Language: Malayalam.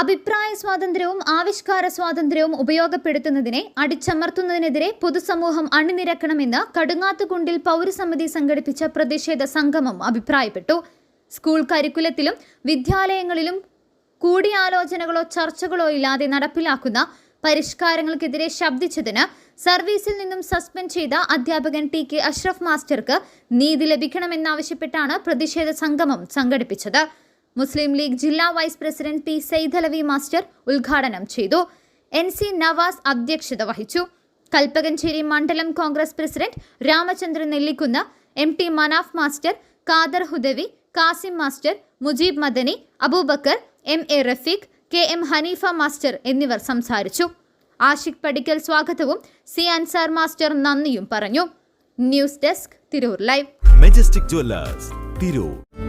അഭിപ്രായ സ്വാതന്ത്ര്യവും ആവിഷ്കാര സ്വാതന്ത്ര്യവും ഉപയോഗപ്പെടുത്തുന്നതിനെ അടിച്ചമർത്തുന്നതിനെതിരെ പൊതുസമൂഹം അണിനിരക്കണമെന്ന് കടുങ്ങാത്തുകുണ്ടിൽ പൗരസമിതി സംഘടിപ്പിച്ച പ്രതിഷേധ സംഗമം അഭിപ്രായപ്പെട്ടു. സ്കൂൾ കരിക്കുലത്തിലും വിദ്യാലയങ്ങളിലും കൂടിയാലോചനകളോ ചർച്ചകളോ ഇല്ലാതെ നടപ്പിലാക്കുന്ന പരിഷ്കാരങ്ങൾക്കെതിരെ ശബ്ദിച്ചതിന് സർവീസിൽ നിന്നും സസ്പെൻഡ് ചെയ്ത അധ്യാപകൻ ടി കെ അഷ്റഫ് മാസ്റ്റർക്ക് നീതി ലഭിക്കണമെന്നാവശ്യപ്പെട്ടാണ് പ്രതിഷേധ സംഗമം സംഘടിപ്പിച്ചത്. മുസ്ലിം ലീഗ് ജില്ലാ vice president P Saidalavi master ഉദ്ഘാടനം ചെയ്തു. എൻ സി നവാസ് അധ്യക്ഷത വഹിച്ചു. കൽപ്പകഞ്ചേരി മണ്ഡലം Congress president Ramachandran Nellikunnu M T Manaf master Khader Hudavi Kasim master Mujeeb Madani Abubakar M A Rafeeq K M Haneefa master എന്നിവർ സംസാരിച്ചു. ആഷിഖ് പടിക്കൽ സ്വാഗതവും സി അൻസാർ മാസ്റ്റർ നന്ദിയും പറഞ്ഞു. News desk Tirur live. Majestic jewellers Tirur.